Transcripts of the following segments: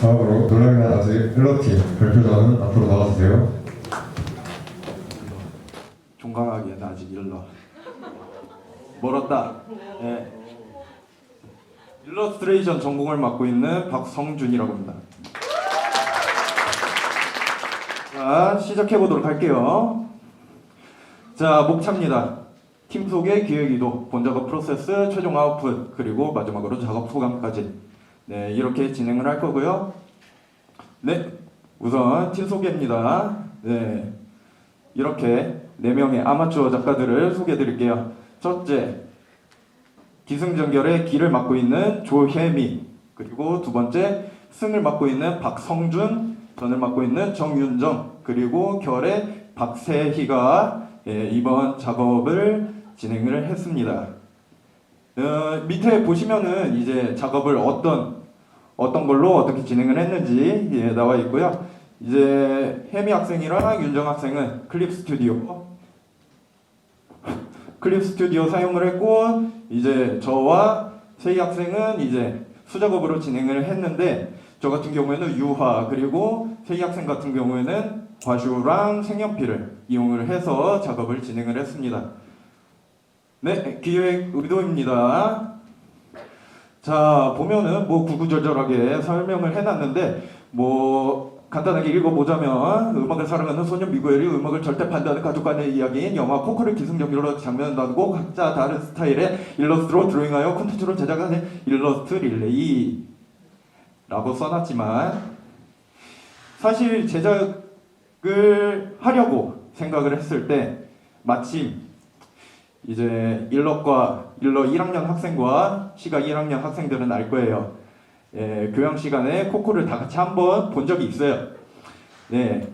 다음으로 놀라면 아직 일러팀 발표자는 앞으로 나와주세요. 종강하기엔 아직 일러 멀었다. 네. 일러스트레이션 전공을 맡고 있는 박성준이라고 합니다. 자 시작해 보도록 할게요. 자 목차입니다. 팀 소개, 기획 이도, 본작업 프로세스, 최종 아웃풋 그리고 마지막으로 작업 소감까지 네 이렇게 진행을 할 거고요. 네 우선 팀 소개입니다. 네 이렇게 네 명의 아마추어 작가들을 소개해 드릴게요. 첫째, 기승전결의 기를 맡고 있는 조혜미 그리고 두 번째 승을 맡고 있는 박성준 전을 맡고 있는 정윤정 그리고 결의 박세희가 예, 이번 작업을 진행을 했습니다. 어, 밑에 보시면은 이제 작업을 어떤 어떤 걸로 어떻게 진행을 했는지 예, 나와 있고요. 이제 혜미 학생이랑 윤정 학생은 클립 스튜디오 클립 스튜디오 사용을 했고 이제 저와 세희 학생은 이제 수작업으로 진행을 했는데 저 같은 경우에는 유화 그리고 세희 학생 같은 경우에는 과슈랑 색연필을 이용을 해서 작업을 진행을 했습니다. 네, 기획 의도입니다. 자 보면은 뭐 구구절절하게 설명을 해놨는데 뭐 간단하게 읽어보자면 음악을 사랑하는 소년 미구엘이 음악을 절대 반대하는 가족 간의 이야기인 영화 코코를 기승전결로 장면 나누고 각자 다른 스타일의 일러스트로 드로잉하여 콘텐츠로 제작하는 일러스트 릴레이 라고 써놨지만 사실 제작을 하려고 생각을 했을 때 마침 이제 일러과 일러 1학년 학생과 시각 1학년 학생들은 알 거예요. 예, 교양 시간에 코코를 다 같이 한번 본 적이 있어요. 네,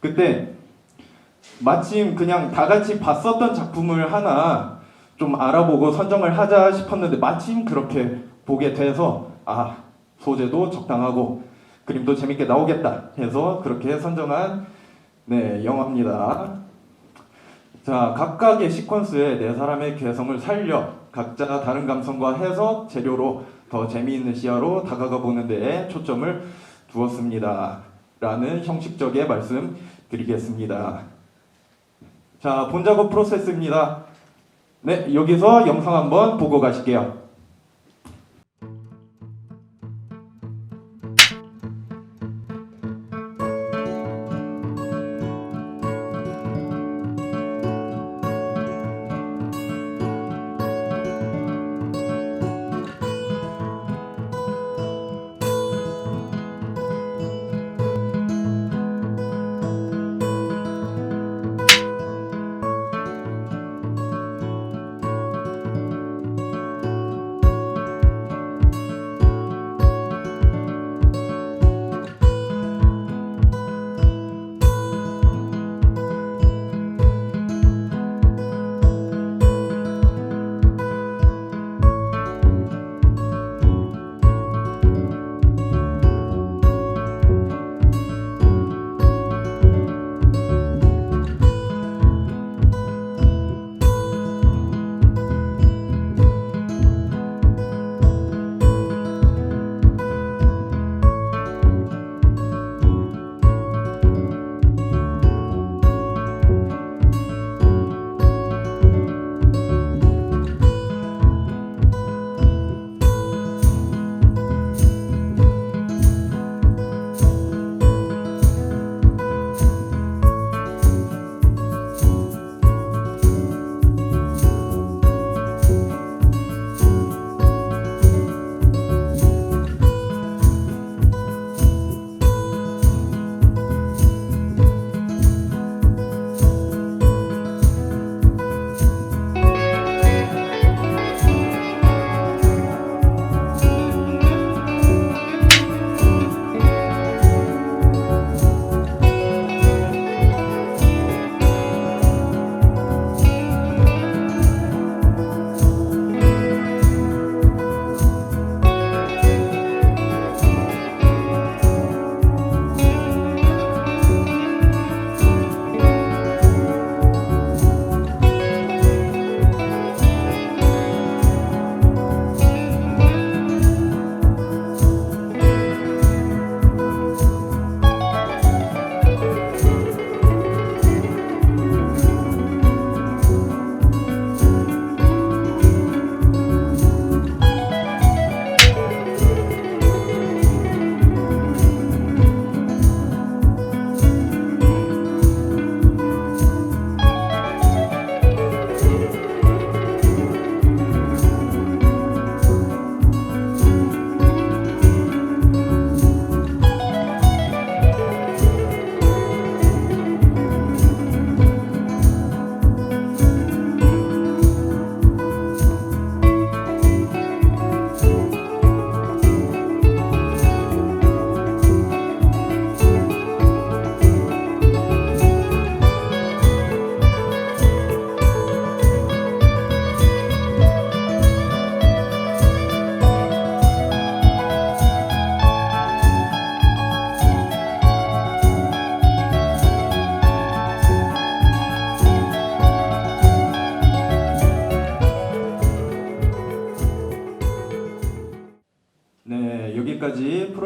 그때 마침 그냥 다 같이 봤었던 작품을 하나 좀 알아보고 선정을 하자 싶었는데 마침 그렇게 보게 돼서 아 소재도 적당하고 그림도 재밌게 나오겠다 해서 그렇게 선정한 네 영화입니다. 자 각각의 시퀀스에 네 사람의 개성을 살려 각자 다른 감성과 해서 재료로 더 재미있는 시야로 다가가 보는 데에 초점을 두었습니다. 라는 형식적의 말씀 드리겠습니다. 자, 본 작업 프로세스입니다. 네, 여기서 영상 한번 보고 가실게요.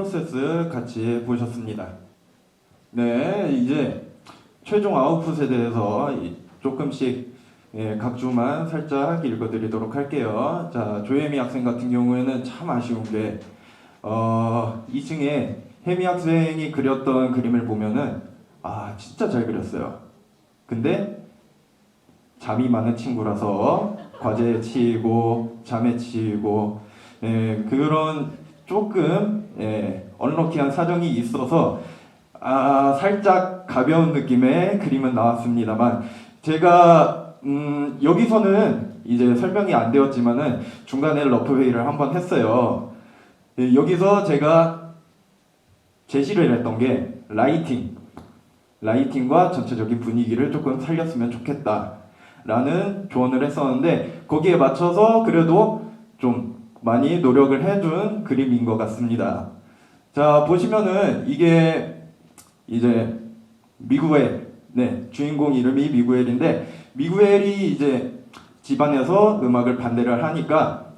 프로세스 같이 보셨습니다. 네, 이제 최종 아웃풋에 대해서 이- 조금씩 예, 각 주만 살짝 읽어드리도록 할게요. 자, 조혜미 학생 같은 경우에는 참 아쉬운 게 어, 2층에 혜미 학생이 그렸던 그림을 보면은 아 진짜 잘 그렸어요. 근데 잠이 많은 친구라서 과제에 치이고 잠에 치이고 예, 그런 조금 예, 언럭키한 사정이 있어서 아 살짝 가벼운 느낌의 그림은 나왔습니다만 제가 음, 여기서는 이제 설명이 안 되었지만은 중간에 러프 회의를 한번 했어요. 예, 여기서 제가 제시를 했던 게 라이팅, 라이팅과 전체적인 분위기를 조금 살렸으면 좋겠다 라는 조언을 했었는데 거기에 맞춰서 그래도 좀 많이 노력을 해준 그림인 것 같습니다. 자 보시면은 이게 이제 미구엘, 네 주인공 이름이 미구엘인데 미구엘이 이제 집안에서 음악을 반대를 하니까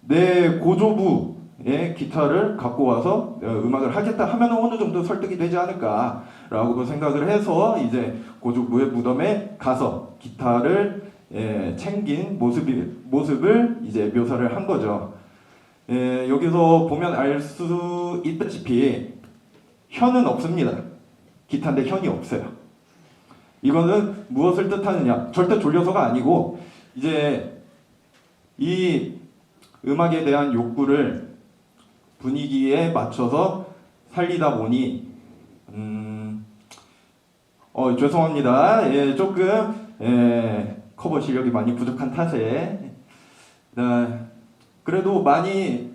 내 고조부의 기타를 갖고 와서 어, 음악을 하겠다 하면 어느 정도 설득이 되지 않을까라고 생각을 해서 이제 고조부의 무덤에 가서 기타를 예, 챙긴 모습이, 모습을 이제 묘사를 한 거죠. 예, 여기서 보면 알 수 있다시피 현은 없습니다. 기타인데 현이 없어요. 이거는 무엇을 뜻하느냐? 절대 졸려서가 아니고 이제 이 음악에 대한 욕구를 분위기에 맞춰서 살리다 보니 음, 어 죄송합니다. 예, 조금 예, 커버 실력이 많이 부족한 탓에 네, 그래도 많이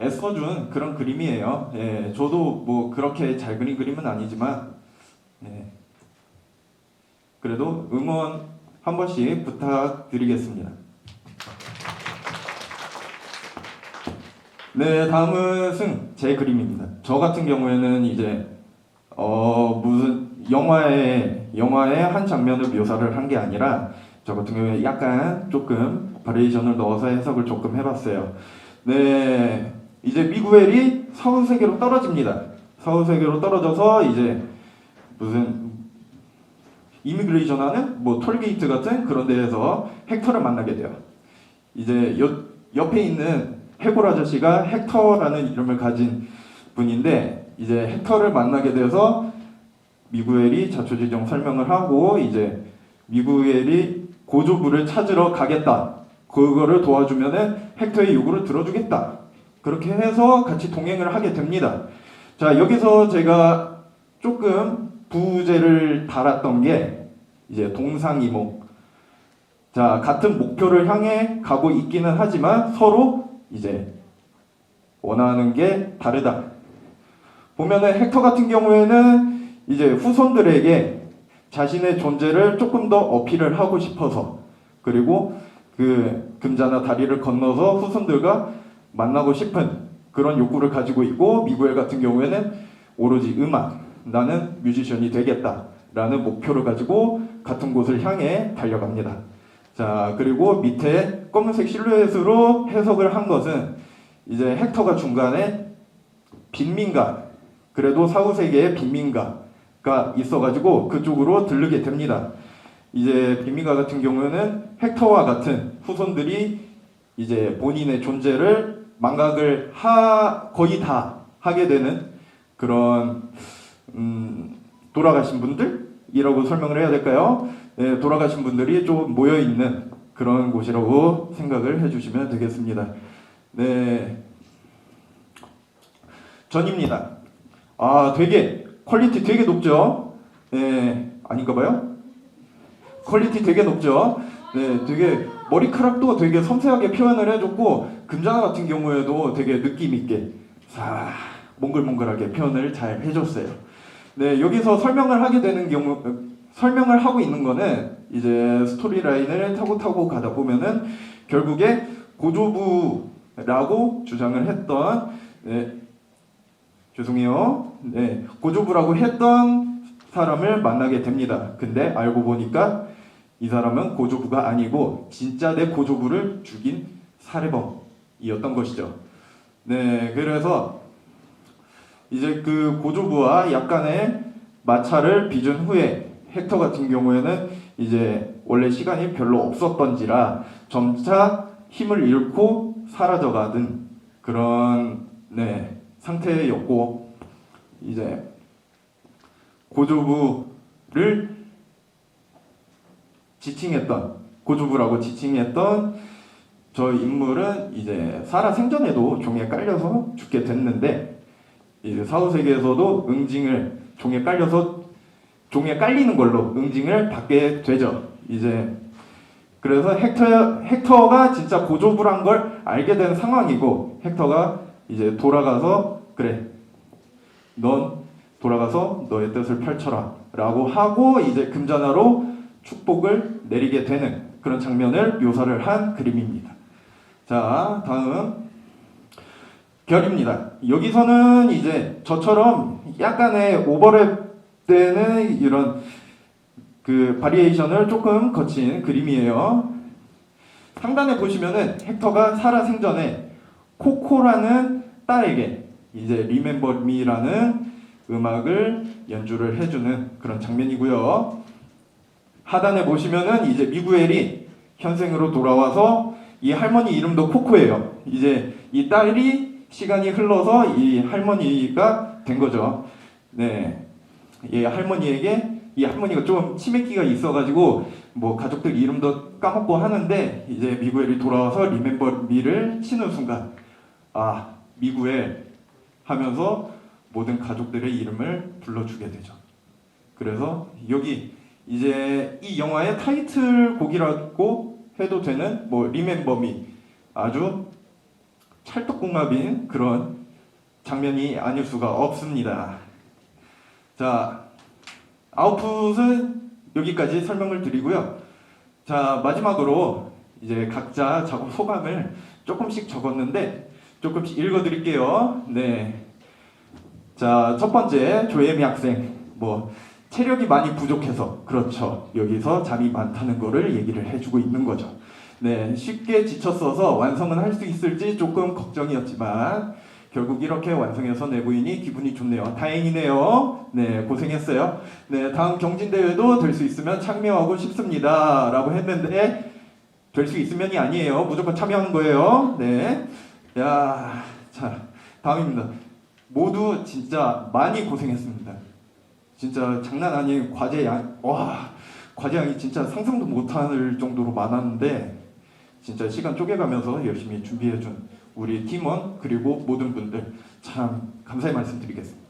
애써준 그런 그림이에요. 예, 저도 뭐 그렇게 잘 그린 그림은 아니지만 예, 그래도 응원 한 번씩 부탁드리겠습니다. 네, 다음은 승, 제 그림입니다. 저 같은 경우에는 이제 어 무슨 영화의 영화의 한 장면을 묘사를 한 게 아니라 저 같은 경우에 약간 조금 바리에이션을 넣어서 해석을 조금 해봤어요. 네, 이제 미구엘이 서울 세계로 떨어집니다. 서울 세계로 떨어져서 이제 무슨 이미그레이션 하는 뭐 톨게이트 같은 그런 데에서 헥터를 만나게 돼요. 이제 옆, 옆에 있는 해골 아저씨가 헥터라는 이름을 가진 분인데 이제 헥터를 만나게 돼서 미구엘이 자초지종 설명을 하고 이제 미구엘이 고조부를 찾으러 가겠다. 그거를 도와주면은 헥터의 요구를 들어주겠다. 그렇게 해서 같이 동행을 하게 됩니다. 자 여기서 제가 조금 부제를 달았던 게 이제 동상이목. 자 같은 목표를 향해 가고 있기는 하지만 서로 이제 원하는 게 다르다. 보면은 헥터 같은 경우에는 이제 후손들에게 자신의 존재를 조금 더 어필을 하고 싶어서 그리고 그 금자나 다리를 건너서 후손들과 만나고 싶은 그런 욕구를 가지고 있고 미구엘 같은 경우에는 오로지 음악 나는 뮤지션이 되겠다라는 목표를 가지고 같은 곳을 향해 달려갑니다. 자 그리고 밑에 검은색 실루엣으로 해석을 한 것은 이제 헥터가 중간에 빈민가 그래도 사후 세계의 빈민가 가 있어가지고 그쪽으로 들르게 됩니다. 이제 빈민가 같은 경우는 헥터와 같은 후손들이 이제 본인의 존재를 망각을 하 거의 다 하게 되는 그런 음, 돌아가신 분들이라고 설명을 해야 될까요? 네, 돌아가신 분들이 좀 모여 있는 그런 곳이라고 생각을 해주시면 되겠습니다. 네, 전입니다. 아, 되게 퀄리티 되게 높죠? 네, 아닌가 봐요? 퀄리티 되게 높죠? 네, 되게 머리카락도 되게 섬세하게 표현을 해줬고 금자나 같은 경우에도 되게 느낌 있게 사 몽글몽글하게 표현을 잘 해줬어요. 네, 여기서 설명을 하게 되는 경우 설명을 하고 있는 거는 이제 스토리 라인을 타고 타고 가다 보면은 결국에 고조부라고 주장을 했던 네, 죄송해요. 네, 고조부라고 했던 사람을 만나게 됩니다. 근데 알고 보니까 이 사람은 고조부가 아니고 진짜 내 고조부를 죽인 살해범이었던 것이죠. 네, 그래서 이제 그 고조부와 약간의 마찰을 빚은 후에 헥터 같은 경우에는 이제 원래 시간이 별로 없었던지라 점차 힘을 잃고 사라져가는 그런 네 상태였고 이제 고조부를 지칭했던 고조부라고 지칭했던 저 인물은 이제 살아 생전에도 종에 깔려서 죽게 됐는데 이제 사후 세계에서도 응징을 종에 깔려서 종에 깔리는 걸로 응징을 받게 되죠. 이제 그래서 헥터 헥터가 진짜 고조부란 걸 알게 된 상황이고 헥터가 이제 돌아가서 그래 넌 돌아가서 너의 뜻을 펼쳐라 라고 하고 이제 금전화로 축복을 내리게 되는 그런 장면을 묘사를 한 그림입니다. 자 다음 결입니다. 여기서는 이제 저처럼 약간의 오버랩 되는 이런 그 바리에이션을 조금 거친 그림이에요. 상단에 보시면은 헥터가 살아 생전에 코코라는 딸에게 이제 리멤버 미라는 음악을 연주를 해주는 그런 장면이고요. 하단에 보시면은 이제 미구엘이 현생으로 돌아와서 이 할머니 이름도 코코예요. 이제 이 딸이 시간이 흘러서 이 할머니가 된 거죠. 네. 이 할머니에게 이 할머니가 좀 치매기가 있어가지고 뭐 가족들 이름도 까먹고 하는데 이제 미구엘이 돌아와서 리멤버 미를 치는 순간 아 미구엘 하면서 모든 가족들의 이름을 불러주게 되죠. 그래서 여기 이제 이 영화의 타이틀곡이라고 해도 되는 뭐 리멤버 미 아주 찰떡궁합인 그런 장면이 아닐 수가 없습니다. 자, 아웃풋은 여기까지 설명을 드리고요. 자, 마지막으로 이제 각자 작업 소감을 조금씩 적었는데 조금씩 읽어드릴게요. 네. 자, 첫 번째 조예미 학생 뭐 체력이 많이 부족해서 그렇죠. 여기서 잠이 많다는 거를 얘기를 해주고 있는 거죠. 네, 쉽게 지쳤어서 완성은 할 수 있을지 조금 걱정이었지만 결국 이렇게 완성해서 내보이니 기분이 좋네요. 다행이네요. 네, 고생했어요. 네, 다음 경진대회도 될 수 있으면 참여하고 싶습니다. 라고 했는데, 될 수 있으면이 아니에요. 무조건 참여하는 거예요. 네. 야, 자, 다음입니다. 모두 진짜 많이 고생했습니다. 진짜 장난 아닌 과제 양, 와, 과제 양이 진짜 상상도 못할 정도로 많았는데, 진짜 시간 쪼개가면서 열심히 준비해준 우리 팀원 그리고 모든 분들 참 감사의 말씀드리겠습니다.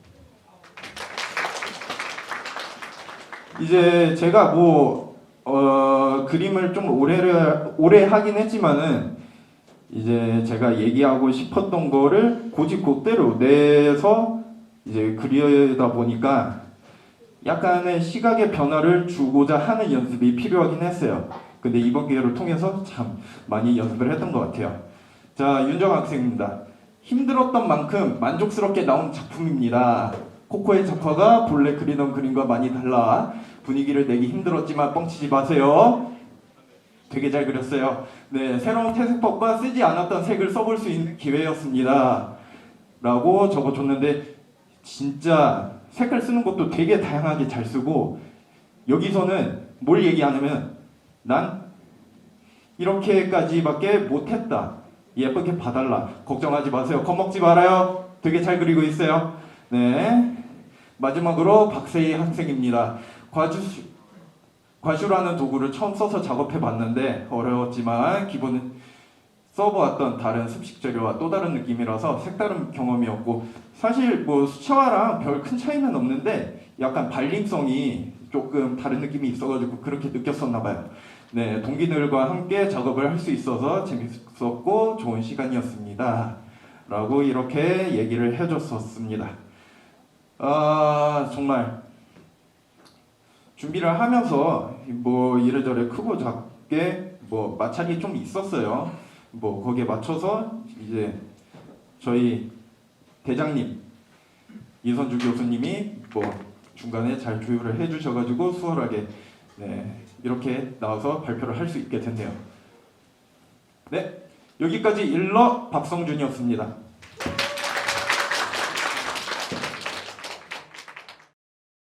이제 제가 뭐 어, 그림을 좀 오래를 오래 하긴 했지만은 이제 제가 얘기하고 싶었던 거를 고집고대로 내서 이제 그리다 보니까 약간의 시각의 변화를 주고자 하는 연습이 필요하긴 했어요. 근데 이번 기회를 통해서 참 많이 연습을 했던 것 같아요. 자, 윤정 학생입니다. 힘들었던 만큼 만족스럽게 나온 작품입니다. 코코의 작화가 본래 그리던 그림과 많이 달라 분위기를 내기 힘들었지만 뻥치지 마세요. 되게 잘 그렸어요. 네, 새로운 태색법과 쓰지 않았던 색을 써볼 수 있는 기회였습니다. 라고 적어줬는데 진짜 색깔 쓰는 것도 되게 다양하게 잘 쓰고 여기서는 뭘 얘기하냐면 난 이렇게까지밖에 못했다. 예쁘게 봐달라. 걱정하지 마세요. 겁먹지 말아요. 되게 잘 그리고 있어요. 네. 마지막으로 박세희 학생입니다. 과주 과슈라는 도구를 처음 써서 작업해 봤는데 어려웠지만 기본 써보았던 다른 습식 재료와 또 다른 느낌이라서 색다른 경험이었고 사실 뭐 수채화랑 별 큰 차이는 없는데 약간 발림성이 조금 다른 느낌이 있어가지고 그렇게 느꼈었나 봐요. 네, 동기들과 함께 작업을 할 수 있어서 재밌었고 좋은 시간이었습니다. 라고 이렇게 얘기를 해줬었습니다. 아, 정말 준비를 하면서 뭐 이래저래 크고 작게 뭐 마찰이 좀 있었어요. 뭐 거기에 맞춰서 이제 저희 대장님 이선주 교수님이 뭐 중간에 잘 조율을 해주셔가지고 수월하게 네, 이렇게 나와서 발표를 할 수 있게 됐네요. 네, 여기까지 일러 박성준이었습니다.